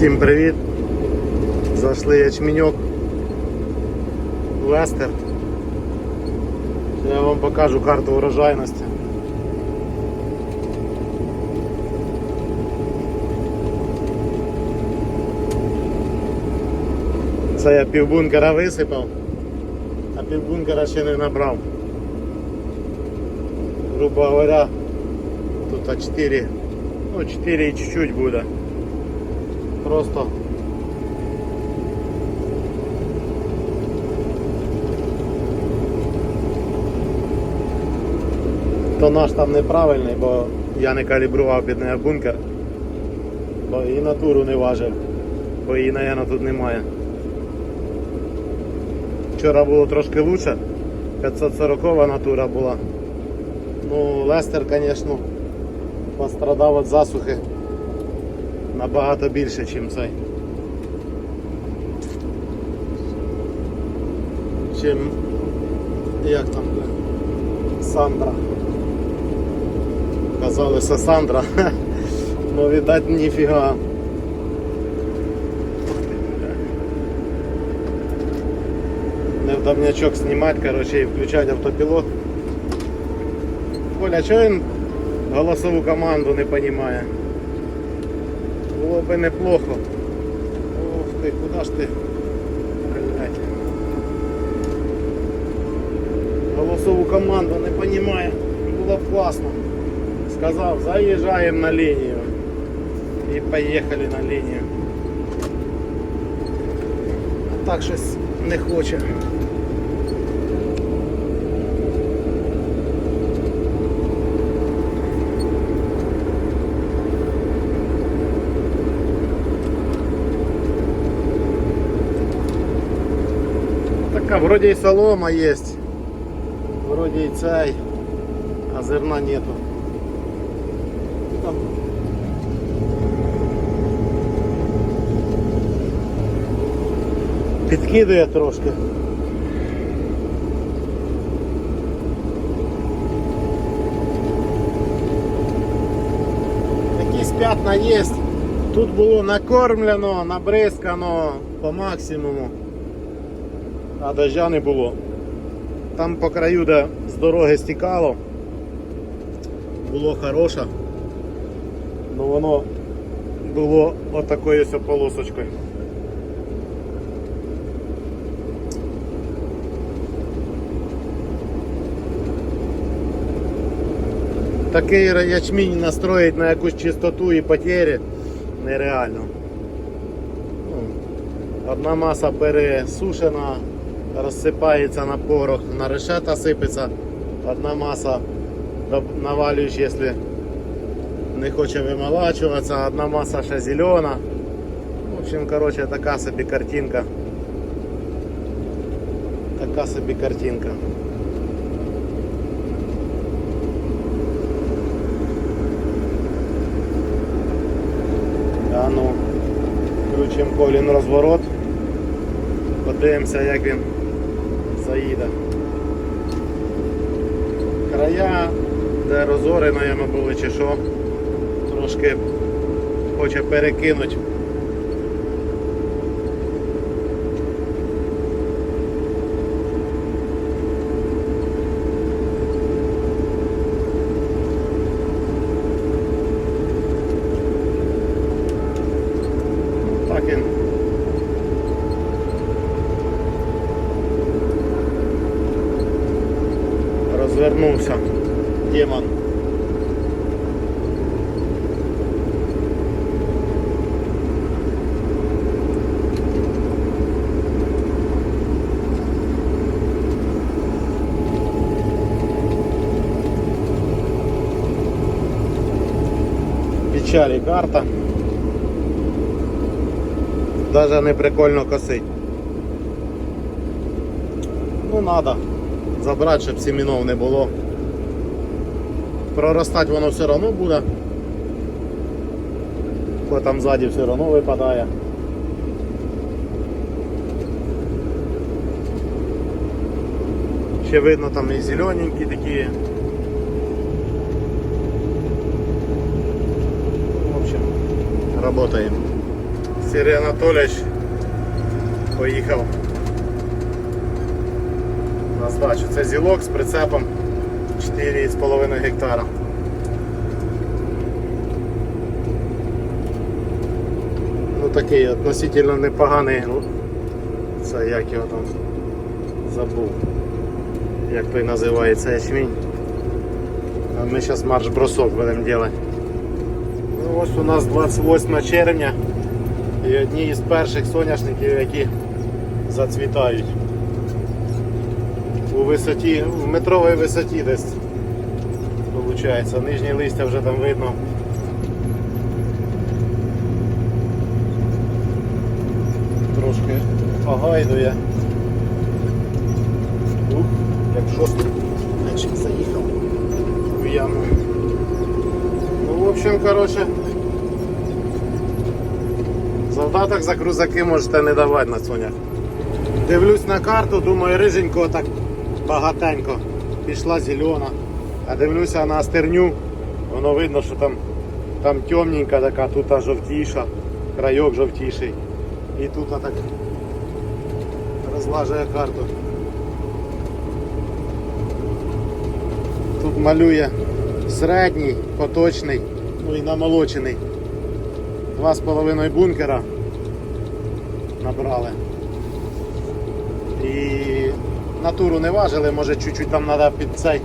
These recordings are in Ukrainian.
Всім привіт! Зайшли ячменьок Лестер. Я вам покажу карту урожайності. Це я півбункера висипав, а півбункера ще не набрав. Грубо говоря, тут 4, ну 4 і чуть-чуть буде. Просто Тонаж там неправильний, бо я не калібрував під неї бункер, бо і натуру не важив, бо її, мабуть, тут немає. Вчора було трошки лучше, 540 натура була. Ну, Лестер, звісно, пострадав від засухи набагато більше, ніж цей. Чим як там Сандра. Казалося Сандра. Ну видать ніфіга. Невдавнячок знімати, короче, і включати автопілот. Коля, чого він голосову команду не розуміє? Було би неплохо. Ух ти, куди ж ти? Голосову команду не розуміє. Було б класно. Сказав, заїжджаємо на лінію. І поїхали на лінію. А так щось не хоче. вроде і солома є, вроде і цей, а зерна нету. Там. Підкидує трошки. Якісь п'ятна є. Тут було накормлено, набризкано по максимуму А дождя не було. Там по краю, де з дороги стікало, було хороше, але воно було отакою ось полосочкою. Такий ячмінь настроїть на якусь чистоту і потері нереально. Ну, Одна маса пересушена, розсипається на порох, на решета сипеться, одна маса навалюєш, якщо не хоче вимолачуватися, одна маса ще зелена. В общем, короче, така собі картинка. Така собі картинка. А ну, включимо колін розворот. Подивимося, як він заїде. Края, де розори, мабуть, були чи що, трошки хоче перекинути. Так він розвернувся демон. Печалі карта. Даже не прикольно косить. Ну надо забрати, щоб сімінов не було. Проростати воно все одно буде. Бо там ззаді все одно випадає. Ще видно там і зелененькі такі. В общем, работаем. Сергій Анатолійович поїхав здачу. Це зілок з прицепом 4,5 гектара. Ну такий относительно непоганий. Це як його там забув. Як той називається ячмінь. А ми зараз марш-бросок будемо робити. Ну, ось у нас 28 червня і одні із перших соняшників, які зацвітають. У висоті, в метровій висоті десь виходить. Нижні листя вже там видно. Трошки погайдує. Ух, як шостий мячик заїхав в яму. Ну, в общем, короче, завдаток за крузаки можете не давати на сонях. Дивлюсь на карту, думаю, риженько так багатенько. Пішла зелена. А дивлюся на стерню, воно видно, що там, там темненька така, тут жовтіша, крайок жовтіший. І тут так розлажує карту. Тут малює середній, поточний, ну і намолочений. Два з половиною бункера набрали. І натуру не важили, може чуть-чуть там треба під цей.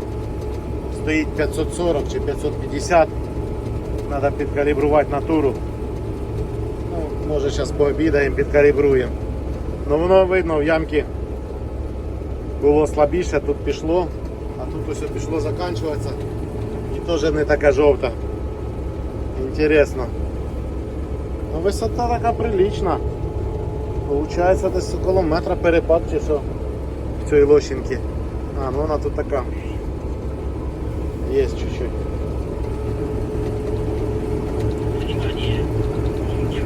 Стоїть 540 чи 550. Треба підкалібрувати натуру. Ну, може зараз пообідаємо, підкалібруємо. Ну воно видно в ямки було слабіше, тут пішло, а тут ось пішло закінчуватися. І теж не така жовта. Інтересно. Ну, висота така прилична. Получається десь около метра перепад чи що в цій лощинці. А, ну вона тут така. Є чуть-чуть. Внимание! Бункер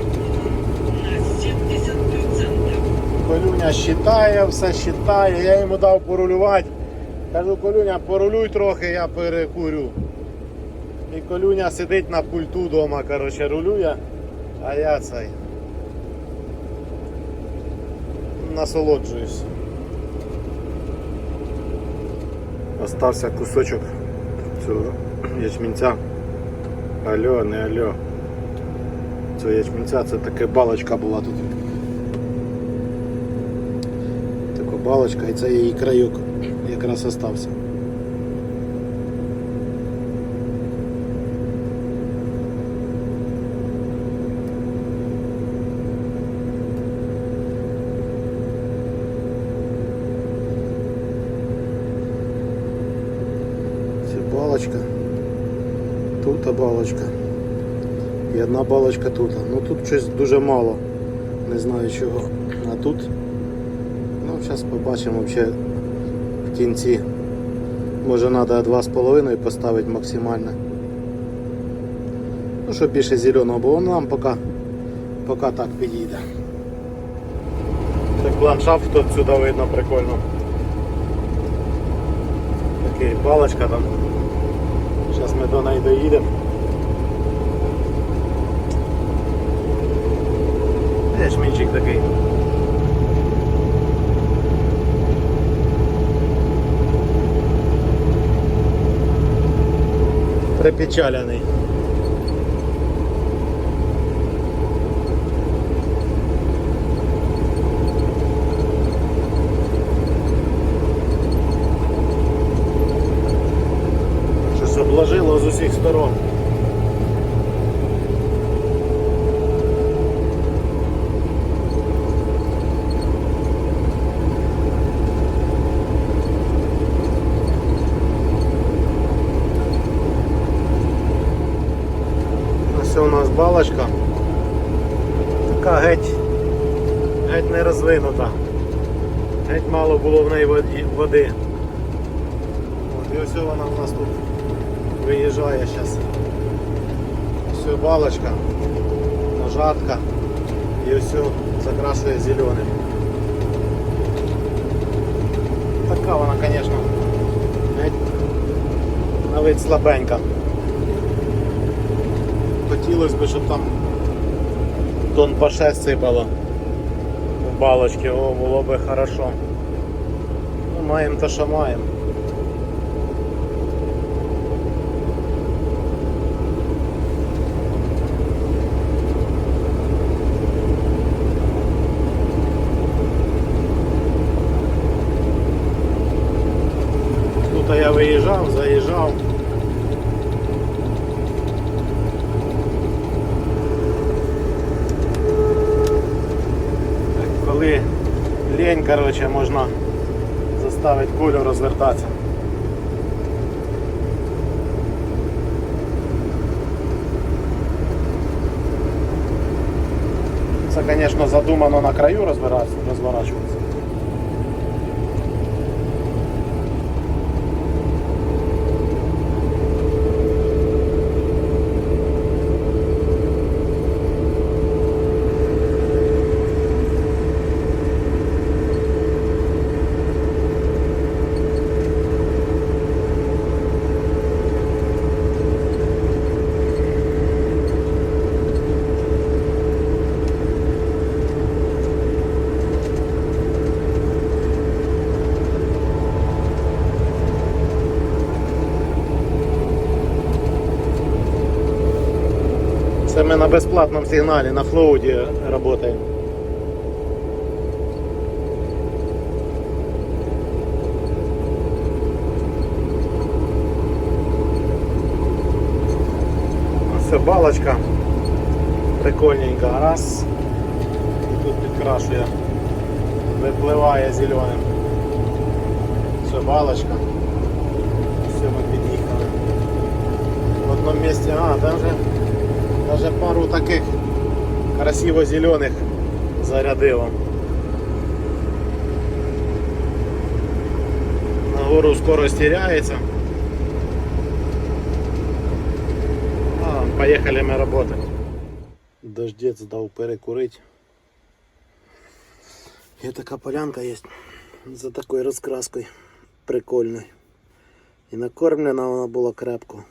на 70%. Колюня считає, все считає, я йому дав порулювати. Кажу, Колюня, порулюй трохи, я перекурю. І Колюня сидить на пульту вдома, коротше, рулює, а я цей. Насолоджуюсь. Остався кусочок цього ячмінця. Алло, не алло. Цього ячмінця це така балочка була тут. Така балочка і це її крайок якраз остався. Це балочка. Тут балочка. І одна балочка тут. Ну тут щось дуже мало. Не знаю чого. А тут Ну, зараз побачимо взагалі в кінці. Може треба 2,5 поставити максимально. Ну, щоб більше зеленого, бо воно нам поки, поки так підійде. Так ландшафт тут сюди видно прикольно. Такий балочка там. Зараз ми до неї доїдемо. Ячмінчик такий. припечалений. Щось обложило з усіх сторон. Ось у нас балочка. Така геть, геть не розвинута. Геть мало було в неї води. От, і ось вона у нас тут виїжджає зараз. Ось балочка, нажатка і ось закрашує зеленим. Така вона, звісно, геть на вид слабенька. Хотілося б, щоб там тон по 6 сипало в балочки, о, було би хорошо. Ну, маємо то, що маємо. Тут я виїжджав, заїжджав. Так, Коли короче, можна заставити кулю розвертатися. Це, звісно, задумано на краю розворачуватися. Це ми на безплатному сигналі на флоуді працюємо. Все, балочка. Прикольненька. Раз. І тут підкрашує. Випливає зеленим. Все, балочка. Все, ми під'їхали. В одному місці, а, там же Даже пару таких красиво зеленых зарядило. На гору скорость теряется. А, поехали мы работать. Дождец дал перекурить. И такая полянка есть за такой раскраской прикольной. І накормлена вона була крепко,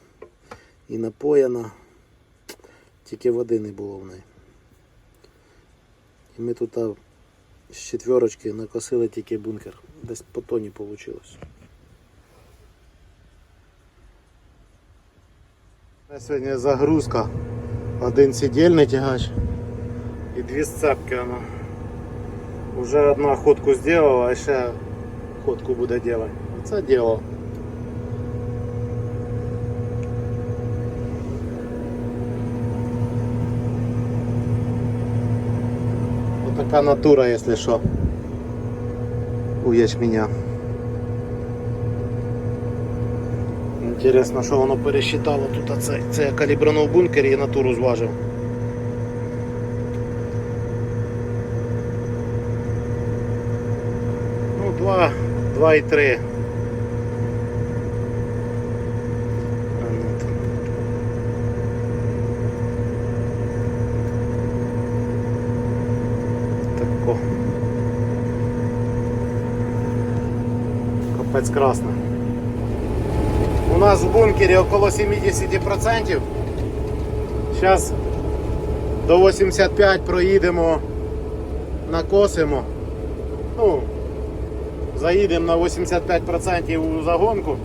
і напоєна. Тільки води не було в неї. І ми тут з четверочки накосили тільки бункер. Десь по тоні вийшло. Сьогодні загрузка. Один сидільний тягач і дві сцепки. Воно. Уже одна ходку зробила, а ще ходку буде робити. Оце діло. Такая натура, если что. У ячменя. Інтересно, що воно пересчитало тут. Це, це я калібрано в бункері і натуру зважив. Ну, 2, 2 і 3. А, ну, там. Тако. Капець красно. У нас в бункері около 70%. Зараз до 85 проїдемо, накосимо. Ну, заїдемо на 85% у загонку,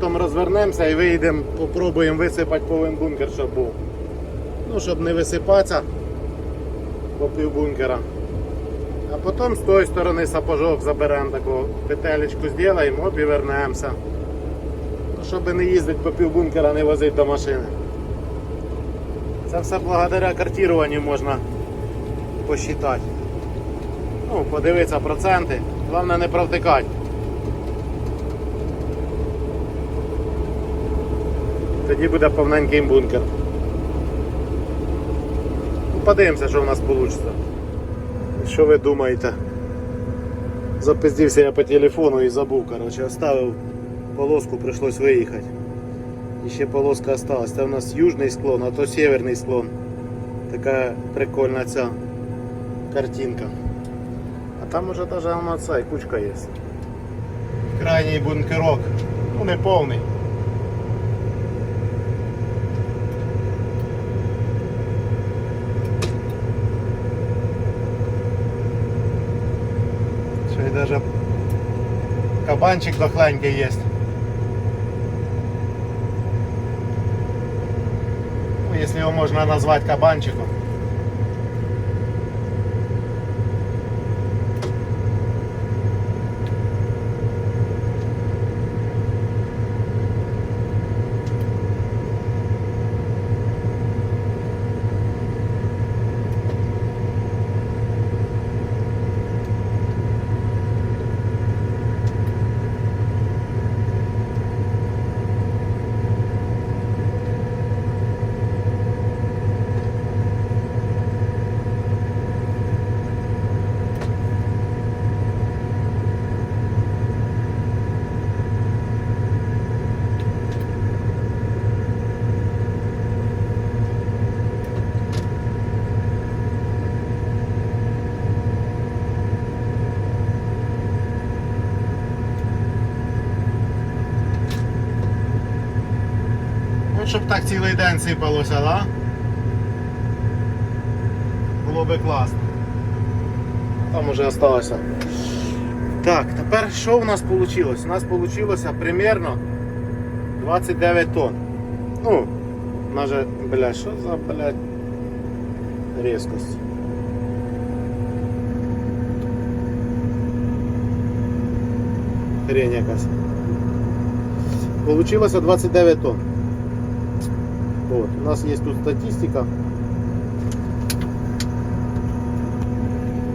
потім розвернемося і виїдемо, попробуємо висипати повен бункер, щоб був. Ну, щоб не висипатися по пів бункера. А потім з тої сторони сапожок заберемо таку петелечку зробимо, оп і вернемося. Ну, щоб не їздити по пів бункера, не возити до машини. Це все благодаря картируванню можна посчитати. Ну, подивитися проценти. Головне не провтикати. Тоді буде повненький бункер. Ну, Подивимося, що в нас вийде. Що ви думаєте? Запиздився я по телефону і забув, короче, оставив полоску, прийшлось виїхати. І ще полоска осталась. Це у нас южний склон, а то северний склон. Така прикольна ця картинка. А там уже вона ця кучка є. Крайній бункерок. Ну не повний. І даже кабанчик дохленький є. Ну, якщо його можна назвати кабанчиком. Ну, щоб так цілий день сипалося, да? Було би класно. Там уже осталося. Так, тепер що у нас вийшло? У нас вийшло примерно 29 тонн. Ну, у нас же, бля, що за, блядь, різкость? Хрень якась. Получилося 29 тонн. Вот. У нас есть тут статистика.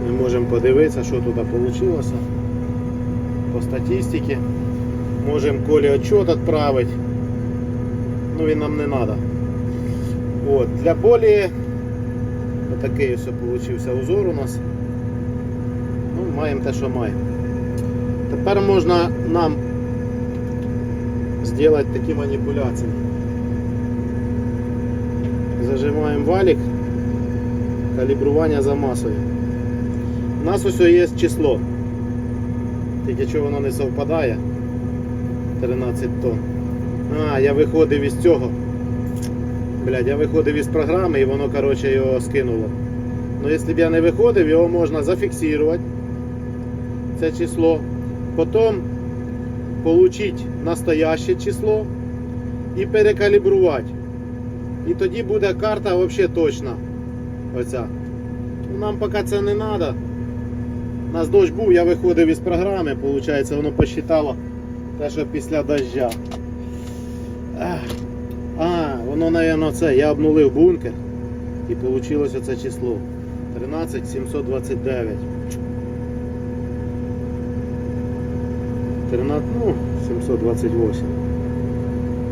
Ми можемо подивитися, що тут вийшло. По статистиці. Можемо Колі отчет відправити. Ну він нам не треба. От. Для болі отакий ось получився узор у нас. Ну, маємо те, що маємо. Тепер можна нам зробити такі маніпуляції. Зажимаємо валік, калібрування за масою. У нас ось є число. Тільки чого воно не совпадає. 13 тонн. А, я виходив із цього. Блядь, я виходив із програми і воно коротше його скинуло. Ну якщо б я не виходив, його можна зафіксувати. Це число. Потім отримати настояще число і перекалібрувати. І тоді буде карта взагалі точна. Оця. Ну, Нам поки це не треба. У нас дощ був, я виходив із програми, виходить, воно посчитало те, що після дождя. А, воно, мабуть, це. Я обнулив бункер і вийшло це число. 13 729. 13, ну, 728.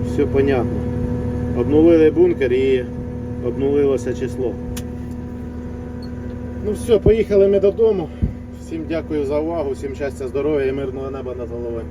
Все понятно. Обнулили бункер і обнулилося число. Ну все, поїхали ми додому. Всім дякую за увагу, всім щастя, здоров'я і мирного неба над головою.